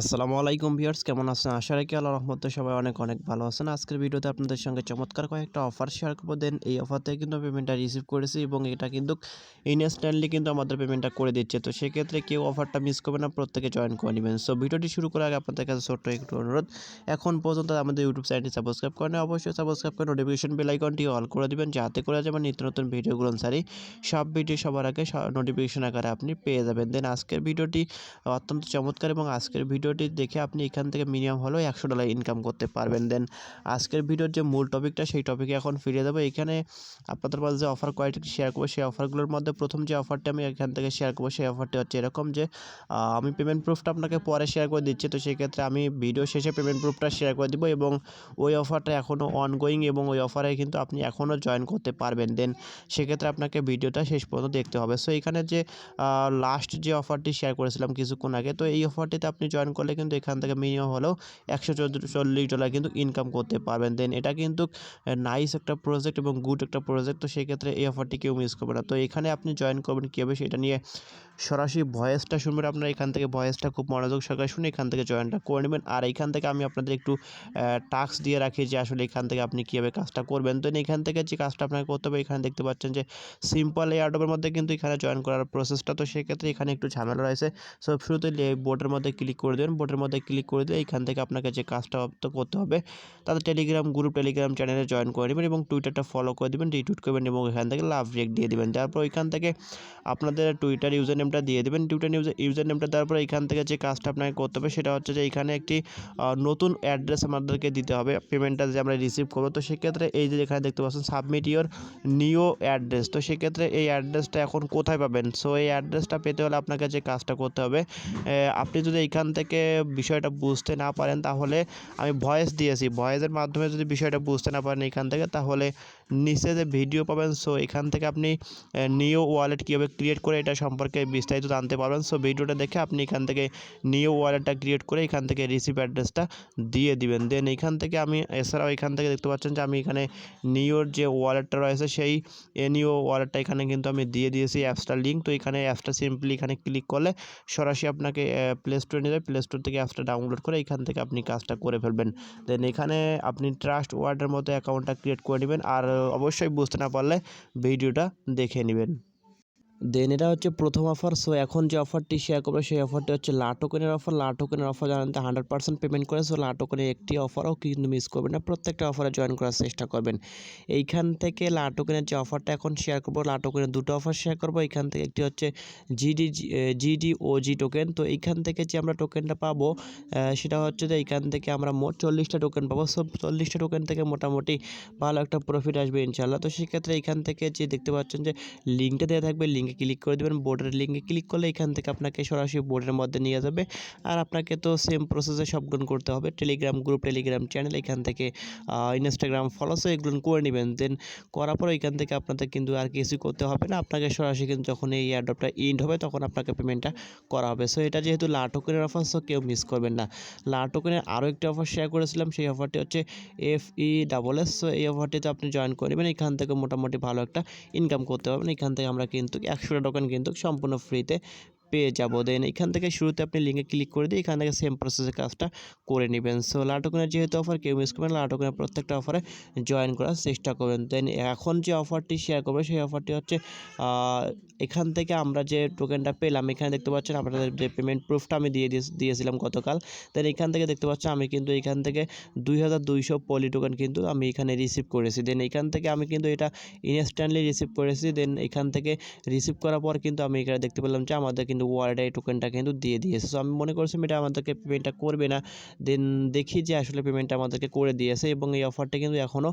আসসালামু আলাইকুম ভিউয়ার্স, কেমন আছেন? আশা রাখি আল্লাহ রহমতে সবাই অনেক অনেক ভালো আছেন। আজকের ভিডিওতে আপনাদের সঙ্গে চমৎকার কয়েকটা অফার শেয়ার করব। দেন এই অফার থেকে কিন্তু পেমেন্টটা রিসিভ করেছি এবং এটা কিন্তু ইনস্ট্যান্টলি কিন্তু আমাদের পেমেন্টটা করে দিচ্ছে। তো সেক্ষেত্রে কেউ অফারটা মিস করবে না, প্রত্যেকে জয়েন করে নেবেন। সো ভিডিওটি শুরু করার আগে আপনাদের কাছে ছোট্ট একটু অনুরোধ, এখন পর্যন্ত আমাদের ইউটিউব চ্যানেলটি সাবস্ক্রাইব করেন অবশ্যই সাবস্ক্রাইব করে নোটিফিকেশন বেল আইকনটি অল করে দেবেন, যাতে করে যেমন নিত্য নতুন ভিডিওগুলো সারি সব ভিডিও সবার আগে নোটিফিকেশন আকারে আপনি পেয়ে যাবেন। দেন আজকের ভিডিওটি অত্যন্ত চমৎকার এবং আজকের ভিডিওটি দেখে আপনি এখান থেকে মিনিমাম হলেও একশো ডলার ইনকাম করতে পারবেন। দেন আজকের ভিডিওর যে মূল টপিকটা সেই টপিকে এখন ফিরে দেবো। এখানে আপনাদের মাঝে যে অফার কোয়ালিটি শেয়ার করব, সেই অফারগুলোর মধ্যে প্রথম যে অফারটা আমি এখান থেকে শেয়ার করব, সেই অফারটি হচ্ছে এরকম যে আমি পেমেন্ট প্রুফটা আপনাকে পরে শেয়ার করে দিচ্ছি। তো সেই ক্ষেত্রে আমি ভিডিও শেষে পেমেন্ট প্রুফটা শেয়ার করে দিব এবং ওই অফারটা এখনও অনগোয়িং এবং ওই অফারে কিন্তু আপনি এখনও জয়েন করতে পারবেন। দেন সেক্ষেত্রে আপনাকে ভিডিওটা শেষ পর্যন্ত দেখতে হবে। সো এখানে যে লাস্ট যে অফারটি শেয়ার করেছিলাম কিছুক্ষণ আগে, তো এই অফারটিতে আপনি জয়েন করলে কিন্তু এখান থেকে মিনিমাম হলেও একশো চল্লিশ ডলার কিন্তু ইনকাম করতে পারবেন। দেন এটা কিন্তু নাইস একটা প্রজেক্ট এবং গুড একটা প্রজেক্ট তো সেক্ষেত্রে এই অফারটি কেউ মিস করবে না। তো এখানে আপনি জয়েন করবেন কীভাবে সেটা নিয়ে সরাসরি ভয়েসটা শুনবেন আপনারা, এখান থেকে ভয়েসটা খুব মনোযোগ সহকারে শুনে এখান থেকে জয়েনটা করে নেবেন। আর এখান থেকে আমি আপনাদের একটু টাস্ক দিয়ে রাখি যে আসলে এখান থেকে আপনি কীভাবে কাজটা করবেন। তো এখান থেকে যে কাজটা আপনাকে করতে হবে, এখানে দেখতে পাচ্ছেন যে সিম্পল এই অ্যাডবের মধ্যে কিন্তু এখানে জয়েন করার প্রসেসটা তো সেক্ষেত্রে এখানে একটু ঝামেলা রয়েছে। সো শুরুতে বোর্ডের মধ্যে ক্লিক করে দেবেন। বোর্ডের মধ্যে ক্লিক করে দিয়ে এখান থেকে আপনাকে যে কাজটা তো করতে হবে তাদের টেলিগ্রাম গ্রুপ টেলিগ্রাম চ্যানেলে জয়েন করে নেবেন এবং টুইটারটা ফলো করে দেবেন রিটুইট করবেন এবং এখান থেকে লাভ রেক দিয়ে দেবেন। তারপর এখান থেকে আপনাদের টুইটার ইউজার নেমটা দিয়ে দেবেন টুইটার ইউজার ইউজার নেমটা দেওয়ার পর এখান থেকে যে কাজটা আপনাকে করতে হবে সেটা হচ্ছে যে এখানে একটি নতুন অ্যাড্রেস আমাদেরকে দিতে হবে। পেমেন্টটা যে আমরা রিসিভ করব। তো সেক্ষেত্রে এই যে এখানে দেখতে পাচ্ছেন সাবমিট ইওর নিও অ্যাড্রেস তো সেক্ষেত্রে এই অ্যাড্রেসটা এখন কোথায় পাবেন? সো এই অ্যাড্রেসটা পেতে হলে আপনাকে যে কাজটা করতে হবে আপনি যদি এখান থেকে বিষয়টা বুঝতে না পারেন, তাহলে আমি ভয়েস দিয়েছি। ভয়েসের মাধ্যমে যদি বিষয়টা বুঝতে না পারেন এখান থেকে, তাহলে নিচে যে ভিডিও পাবেন। সো এখান থেকে আপনি নিও ওয়ালেট কীভাবে ক্রিয়েট করে এটা সম্পর্কে বিস্তারিত জানতে পারবেন। সো ভিডিওটা দেখে আপনি এখান থেকে নিও ওয়ালেটটা ক্রিয়েট করে এখান থেকে রিসিভ অ্যাড্রেসটা দিয়ে দিবেন। দেন এখান থেকে আমি, এছাড়াও এখান থেকে দেখতে পাচ্ছেন যে আমি এখানে নিওর যে ওয়ালেটটা রয়েছে, সেই এনিও ওয়ালেটটা এখানে কিন্তু আমি দিয়ে দিয়েছি অ্যাপসটার লিঙ্ক তো এখানে অ্যাপসটা সিম্পলি এখানে ক্লিক করলে সরাসরি আপনাকে প্লে স্টোরে নিয়ে যাবে প্লে স্টোর থেকে অ্যাপসটা ডাউনলোড করে এখান থেকে আপনি কাজটা করে ফেলবেন। দেন এখানে আপনি ট্রাস্ট ওয়ার্ডের মতো অ্যাকাউন্টটা ক্রিয়েট করে নেবেন। আর অবশ্যই বুঝতে না পারলে ভিডিওটা দেখে নেবেন। দেন এটা হচ্ছে প্রথম অফার সো এখন যে অফারটি শেয়ার করব, সেই অফারটি হচ্ছে লা টোকেনের অফার লা টোকেনের অফার জানাতে হান্ড্রেড পার্সেন্ট পেমেন্ট করে। সো লা টোকেনের একটি অফারও কিন্তু মিস করবেন না। প্রত্যেকটা অফারে জয়েন করার চেষ্টা করবেন। এইখান থেকে লা টোকেনের যে অফারটা এখন শেয়ার করব লা টোকেনের দুটো অফার শেয়ার করব। এখান থেকে একটি হচ্ছে জিডি জিডি ও জি টোকেন তো এইখান থেকে যে আমরা টোকেনটা পাবো সেটা হচ্ছে যে এইখান থেকে আমরা মোট চল্লিশটা টোকেন পাবো। সব চল্লিশটা টোকেন থেকে মোটামুটি ভালো একটা প্রফিট আসবে ইনশাল্লাহ তো সেক্ষেত্রে এইখান থেকে যে দেখতে পাচ্ছেন যে লিঙ্কটা দেওয়া থাকবে। লিঙ্কে ক্লিক করে দেবেন বোর্ডের লিঙ্কে ক্লিক করলে এখান থেকে আপনাকে সরাসরি বোর্ডের মধ্যে নিয়ে যাবে। আর আপনাকে তো সেম প্রসেসে সবগুলো করতে হবে। টেলিগ্রাম গ্রুপ টেলিগ্রাম চ্যানেল এখান থেকে ইনস্টাগ্রাম ফলোসও এগুলো করে নেবেন। দেন করার পর এখান থেকে আপনাদের কিন্তু আর কিছু করতে হবে না। আপনাকে সরাসরি কিন্তু যখন এই অ্যাডপটা ইন্ড হবে, তখন আপনাকে পেমেন্টটা করা হবে। সো এটা যেহেতু লা টোকেনের অফার সো কেউ মিস করবেন না। লা টোকেনের আরও একটি অফার শেয়ার করেছিলাম, সেই অফারটি হচ্ছে F E double S so এই অফারটিতে আপনি জয়েন করে নেবেন। এখান থেকে মোটামুটি ভালো একটা ইনকাম করতে পারবেন। এখান থেকে আমরা কিন্তু একশোটা টোকেন কিন্তু সম্পূর্ণ ফ্রিতে পেয়ে যাব। দেন এখান থেকে শুরুতে আপনি লিঙ্কে ক্লিক করে দিয়ে এখান থেকে সেম প্রসেসের কাজটা করে নেবেন। সো লাটোকেনের যেহেতু অফার কেউ মিস করবেন লাটোকেনের প্রত্যেকটা অফারে জয়েন করার চেষ্টা করবেন। দেন এখন যে অফারটি শেয়ার করব, সেই অফারটি হচ্ছে এখান থেকে আমরা যে টোকেনটা পেলাম, এখানে দেখতে পাচ্ছেন আপনাদের যে পেমেন্ট প্রুফটা আমি দিয়ে দিয়েছিলাম গতকাল। দেন এখান থেকে দেখতে পাচ্ছেন আমি কিন্তু এখান থেকে দুই হাজার দুইশো পলি টোকেন কিন্তু আমি এখানে রিসিভ করেছি। দেন এখান থেকে আমি কিন্তু এটা ইনস্ট্যান্টলি রিসিভ করেছি। দেন এখান থেকে রিসিভ করার পর কিন্তু আমি এখানে দেখতে পেলাম যে আমাদের কিন্তু ওয়ালেটে এই টোকেনটা কিন্তু দিয়ে দিয়েছে। সো আমি মনে করছিলাম এটা আমাদেরকে পেমেন্টটা করবে না। দেন দেখি যে আসলে পেমেন্টটা আমাদেরকে করে দিয়েছে এবং এই অফারটা কিন্তু এখনও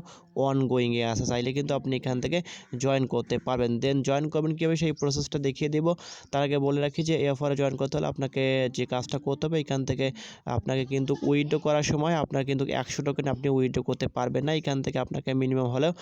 অনগোয়িংয়ে আছে। চাইলে কিন্তু আপনি এখান থেকে জয়েন করতে পারবেন। দেন জয়েন করবেন কীভাবে সেই প্রসেসটা দেখিয়ে দেবো। তার আগে বলে রাখি যে এই অফারে জয়েন করতে হলে আপনাকে যে কাজটা করতে হবে, এখান থেকে আপনাকে কিন্তু উইথড্র করার সময় আপনার কিন্তু একশো টোকেন আপনি উইথড্র করতে পারবেন না। এখান থেকে আপনাকে মিনিমাম হলেও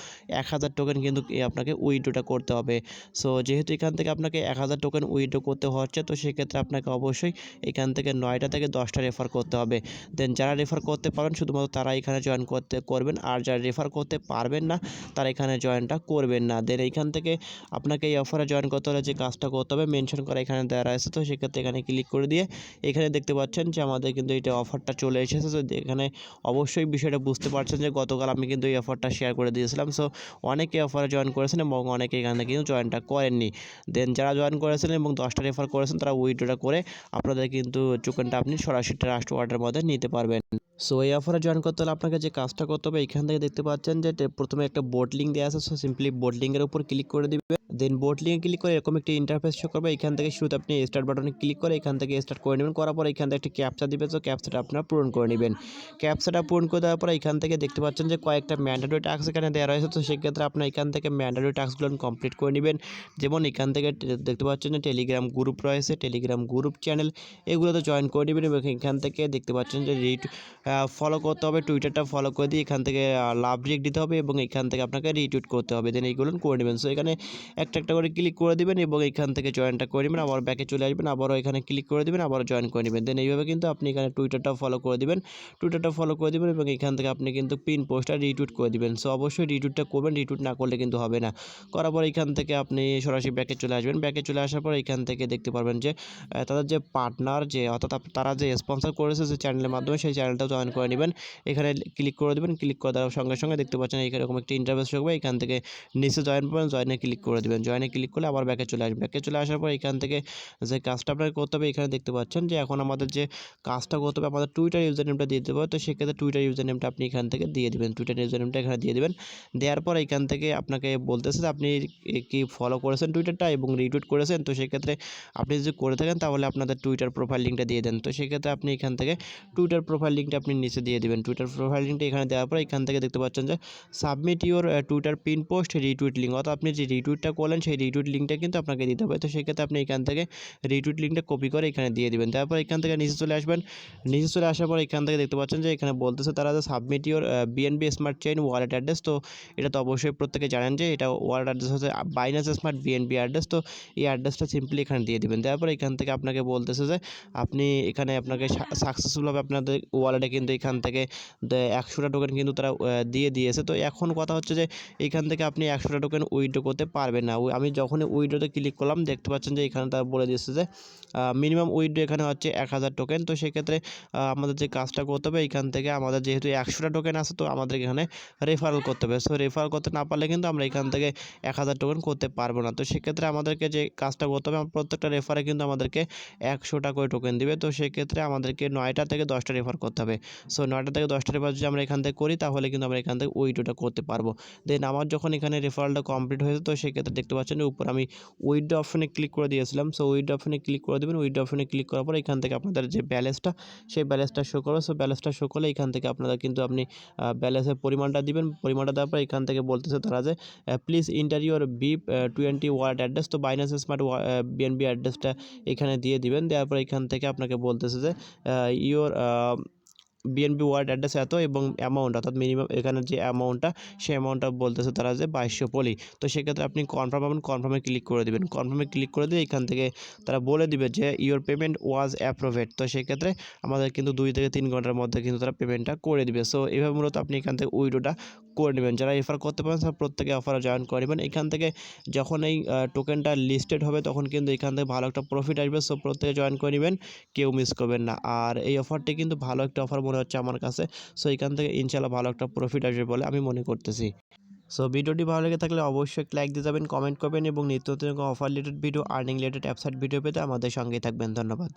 এক হাজার টোকেন কিন্তু আপনাকে উইথড্রটা করতে হবে। সো যেহেতু এখান থেকে আপনাকে এক হাজার টোকেন উইথড্র করতে হচ্ছে হচ্ছে, তো সেক্ষেত্রে আপনাকে অবশ্যই এখান থেকে নয়টা থেকে দশটা রেফার করতে হবে। দেন যারা রেফার করতে পারেন শুধুমাত্র তারা এখানে জয়েন করতে করবেন। আর যারা রেফার করতে পারবেন না, তারা এখানে জয়েনটা করবেন না। দেন এইখান থেকে আপনাকে এই অফারে জয়েন করতে হলে যে কাজটা করতে হবে মেনশন করা এখানে দেওয়া রয়েছে তো সেক্ষেত্রে এখানে ক্লিক করে দিয়ে এখানে দেখতে পাচ্ছেন যে আমাদের কিন্তু এটা অফারটা চলে এসেছে। তো এখানে অবশ্যই বিষয়টা বুঝতে পারছেন যে গতকাল আমি কিন্তু এই অফারটা শেয়ার করে দিয়েছিলাম। সো অনেকে অফারে জয়েন করেছেন এবং অনেকে এখানে কিন্তু জয়েনটা করেননি। দেন যারা জয়েন করেছেন এবং দশটা রেফার করেছেন তারা উইড্রোটা করে আপনাদের কিন্তু টোকেনটা আপনি সরাসরি ট্রাস্ট ওয়ার্ডের মধ্যে নিতে পারবেন। সো এই অফারে জয়েন করতে হলে আপনাকে যে কাজটা করতে হবে, এখান থেকে দেখতে পাচ্ছেন যে প্রথমে একটা বোর্ড লিঙ্ক দেওয়া আছে। সো সিম্পলি বোর্ড লিঙ্কের উপর ক্লিক করে দিবে। দেন বোর্ড লিঙ্কে ক্লিক করে এরকম একটি ইন্টারফেস শো করবে। এখান থেকে শুরুতে আপনি স্টার্ট বাটনে ক্লিক করে এখান থেকে স্টার্ট করে নেবেন। করার পর এখান থেকে একটি ক্যাপচা দিবে। তো ক্যাপচাটা আপনারা পূরণ করে নেবেন। ক্যাপচাটা পূরণ করে দেওয়ার পর এখান থেকে দেখতে পাচ্ছেন যে কয়েকটা ম্যান্ডেটরি টাস্ক এখানে দেওয়া রয়েছে। তো সেক্ষেত্রে আপনার এখান থেকে ম্যান্ডেটরি টাস্কগুলো কমপ্লিট করে নেবেন। যেমন এখান থেকে দেখতে পাচ্ছেন যে টেলিগ্রাম গ্রুপ রয়েছে। টেলিগ্রাম গ্রুপ চ্যানেল এগুলোতে জয়েন করে নেবেন এবং এখান থেকে দেখতে পাচ্ছেন যে রিট ফলো করতে হবে টুইটারটা ফলো করে দিয়ে এখান থেকে লাভ রিয়েক্ট দিতে হবে এবং এখান থেকে আপনাকে রিটুইট করতে হবে। দেন এইগুলো করে নেবেন। সো এখানে একটা একটা করে ক্লিক করে দিবেন এবং এখান থেকে জয়েনটা করে নেবেন। আবার ব্যাকে চলে আসবেন, আবারও এখানে ক্লিক করে দেবেন, আবারও জয়েন করে নেবেন। দেন এইভাবে কিন্তু আপনি এখানে টুইটারটা ফলো করে দিবেন টুইটারটা ফলো করে দিবেন এবং এখান থেকে আপনি কিন্তু পিন পোস্টটা রিটুইট করে দিবেন। সো অবশ্যই রিটুইটটা করবেন রিটুইট না করলে কিন্তু হবে না। করার পর এখান থেকে আপনি সরাসরি ব্যাকে চলে আসবেন। ব্যাকে চলে আসার পর এখান থেকে দেখতে পারবেন যে তাদের যে পার্টনার যে, অর্থাৎ তারা যে স্পন্সর করেছে যে চ্যানেলের মাধ্যমে সেই চ্যানেলটাও জয়েন করে নেবেন। এখানে ক্লিক করে দেবেন ক্লিক করে দেওয়ার সঙ্গে সঙ্গে দেখতে পাচ্ছেন এরকম একটি ইন্টারভেস হবে এখান থেকে নিচে জয়েন করবেন জয়েনে ক্লিক করে দেবেন। জয়েনে ক্লিক করলে আবার ব্যাকে চলে আসবে। ব্যাকে চলে আসার পর এখান থেকে যে কাজটা আপনাকে করতে হবে, এখানে দেখতে পাচ্ছেন যে এখন আমাদের যে কাজটা করতে হবে, আমাদের টুইটার ইউজার নেমটা দিয়ে দেবো তো সেক্ষেত্রে টুইটার ইউজার নেমটা আপনি এখান থেকে দিয়ে দেবেন। টুইটার ইউজার নেমটা এখানে দিয়ে দেবেন। দেওয়ার পর এখান থেকে আপনাকে বলতেছে যে, আপনি কি ফলো করেছেন টুইটারটা এবং রিটুইট করেছেন? তো সেক্ষেত্রে আপনি যদি করে থাকেন, তাহলে আপনাদের টুইটার প্রোফাইল লিঙ্কটা দিয়ে দেন। তো সেক্ষেত্রে আপনি এখান থেকে টুইটার প্রোফাইল লিঙ্কটা আপনি নিচে দিয়ে দেবেন। টুইটার প্রোফাইল লিঙ্কটা এখানে দেওয়ার পর এখান থেকে দেখতে পাচ্ছেন যে submit your twitter pin post retweet link অর্থাৎ আপনি যে রিটুইটটা করলেন, সেই রিটুইট লিঙ্কটা কিন্তু আপনাকে দিতে হবে। তো সেক্ষেত্রে আপনি এখান থেকে রিটুইট লিঙ্কটা কপি করে এখানে দিয়ে দিবেন। তারপর এখান থেকে নিচে চলে আসবেন। নিচে চলে আসার পর এখান থেকে দেখতে পাচ্ছেন যে, এখানে বলতেছে তারা যে submit your BNB smart chain wallet address তো এটা তো অবশ্যই প্রত্যেকে জানেন যে, এটা ওয়ালেট অ্যাড্রেস হচ্ছে বাইনাস স্মার্ট বিএনবি অ্যাড্রেস তো এই অ্যাড্রেসটা সিম্পলি এখানে দিয়ে দিবেন। তারপর এখান থেকে আপনাকে বলতেছে যে, আপনি এখানে আপনাকে সাকসেসফুলভাবে আপনাদের ওয়ালেটে কিন্তু এখান থেকে একশোটা টোকেন কিন্তু তারা দিয়ে দিয়েছে। তো এখন কথা হচ্ছে যে, এখান থেকে আপনি একশোটা টোকেন উইথড্র করতে পারবেন না। আমি যখনই উইথড্রোতে ক্লিক করলাম, দেখতে পাচ্ছেন যে এখানে তারা বলে দিয়েছে যে মিনিমাম উইথড্রো এখানে হচ্ছে এক হাজার টোকেন তো সেক্ষেত্রে আমাদের যে কাজটা করতে হবে, এখান থেকে আমাদের যেহেতু একশোটা টোকেন আছে, তো আমাদের এখানে রেফারেল করতে হবে। সো রেফার করতে না পারলে কিন্তু আমরা এখান থেকে এক হাজার টোকেন করতে পারব না। তো সেক্ষেত্রে আমাদেরকে যে কাজটা করতে হবে, আমার প্রত্যেকটা রেফারে কিন্তু আমাদেরকে একশোটা করে টোকেন দিবে। তো সেক্ষেত্রে আমাদেরকে নয়টা থেকে দশটা রেফার করতে হবে। সো নয়টা থেকে দশটা রেফার যদি আমরা এখান থেকে করি, তাহলে কিন্তু আমরা এখান থেকে উইডোটা করতে পারব। দেন আমার যখন এখানে রেফারেলটা কমপ্লিট হয়েছে, তো সেক্ষেত্রে দেখতে পাচ্ছেন উপর আমি উইডো অপশনে ক্লিক করে দিয়েছিলাম। সো উইডো অপশনে ক্লিক করে দেবেন উইডো অপশনে ক্লিক করার পর এখান থেকে আপনাদের যে ব্যালেন্সটা সেই ব্যালেন্সটা শো করবে। সো ব্যালেন্সটা শো করলে এখান থেকে আপনারা কিন্তু আপনি ব্যালেন্সের পরিমাণটা দিবেন। পরিমাণটা দেওয়ার পর এখান থেকে বলতেছে তারা যে please enter your BEP twenty word address তো বাইনান্স স্মার্ট বিএনবি অ্যাড্রেসটা এখানে দিয়ে দিবেন। দেওয়ার পর এখান থেকে আপনাকে বলতেছে যে ইওর বিএনবি ওয়ার্ড অ্যাড্রেস এত এবং অ্যামাউন্ট অর্থাৎ মিনিমাম এখানে যে অ্যামাউন্টটা সেই অ্যামাউন্টটা বলতেছে তারা যে বাইশশো পলি। তো সেক্ষেত্রে আপনি কনফার্ম পাবেন কনফার্মে ক্লিক করে দেবেন। কনফার্মে ক্লিক করে দিয়ে এখান থেকে তারা বলে দিবে যে ইওর পেমেন্ট ওয়াজ অ্যাপ্রোভেড তো সেক্ষেত্রে আমাদের কিন্তু দুই থেকে তিন ঘণ্টার মধ্যে কিন্তু তারা পেমেন্টটা করে দিবে। সো এইভাবে মূলত আপনি এখান থেকে উইডোটা করে নেবেন। যারা রেফার করতে পারেন, তারা প্রত্যেকে অফারে জয়েন করে নেবেন। এখান থেকে যখন এই টোকেনটা লিস্টেড হবে, তখন কিন্তু এখান থেকে ভালো একটা প্রফিট আসবে। সো প্রত্যেকে জয়েন করে নেবেন, কেউ মিস করবেন না। আর এই অফারটি কিন্তু ভালো একটা অফার মনে হচ্ছে আমার কাছে। সো এখান থেকে ইনশাল্লাহ ভালো একটা প্রফিট আসবে বলে আমি মনে করতেছি। সো ভিডিওটি ভালো লেগে থাকলে অবশ্যই লাইক দিয়ে যাবেন কমেন্ট করবেন এবং নিত্য নতুন offer related video earning related অ্যাপসাইট video পেতে আমাদের সঙ্গেই থাকবেন। ধন্যবাদ।